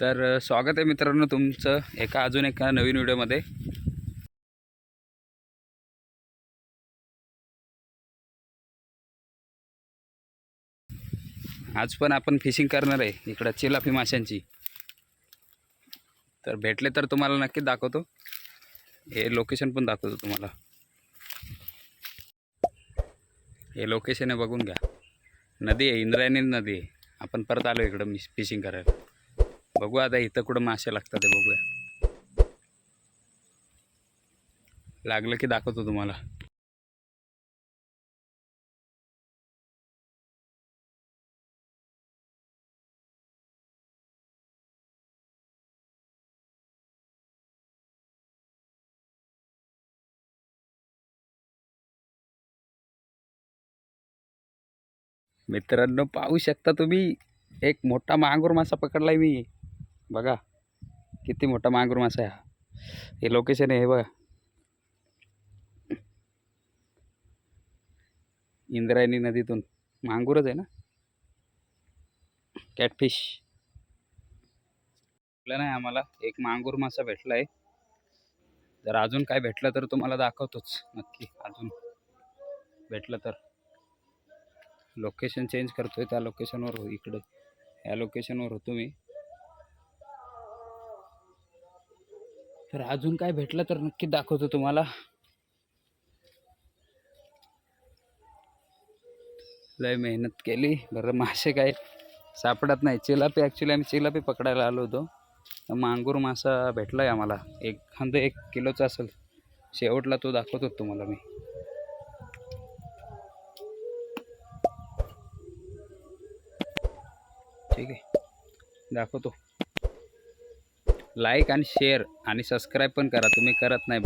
तर स्वागत आहे मित्रांनो तुमचं एका अजून एका नवीन व्हिडिओमध्ये. आज पण आपण फिशिंग करणार आहे इकडं चिलाफी माशांची. तर भेटले तर तुम्हाला नक्की दाखवतो. हे लोकेशन पण दाखवतो तुम्हाला. हे लोकेशन आहे बघून घ्या. नदी आहे इंद्रायणी नदी आहे. आपण परत आलो इकडं मी फिशिंग करायला. बघू आता इथं कुठं मासे लागतात ते बघूया. लागलं की दाखवतो तुम्हाला. मित्रांनो पाहू शकता तुम्ही एक मोठा मांगूर मासा पकडलाय मी. बघा किती मोठा मांगूर मासा आहे हा. हे लोकेशन आहे हे बघा. इंद्रायणी नदीतून. मांगूरच आहे ना? कॅटफिश भेटलं नाही आम्हाला. एक मांगूर मासा भेटला आहे जर अजून काय भेटलं तर तुम्हाला दाखवतोच नक्की अजून. भेटलं तर. लोकेशन चेंज करतोय त्या लोकेशनवर हो इकडे या लोकेशनवर होतो मी तर अजून काय भेटलं तर नक्की दाखवतो तुम्हाला. लय मेहनत केली. बरं मासे काय सापडत नाही. चिलापी ॲक्च्युली आम्ही चिलापी पकडायला आलो होतो. तर मांगूर मासा भेटला आहे आम्हाला. एक खांद एक किलोचा असेल. शेवटला तो दाखवतो तुम्हाला मी. ठीक आहे. दाखवतो. लाईक आणि शेअर आणि सबस्क्राईब पण करा. तुम्ही करत नाही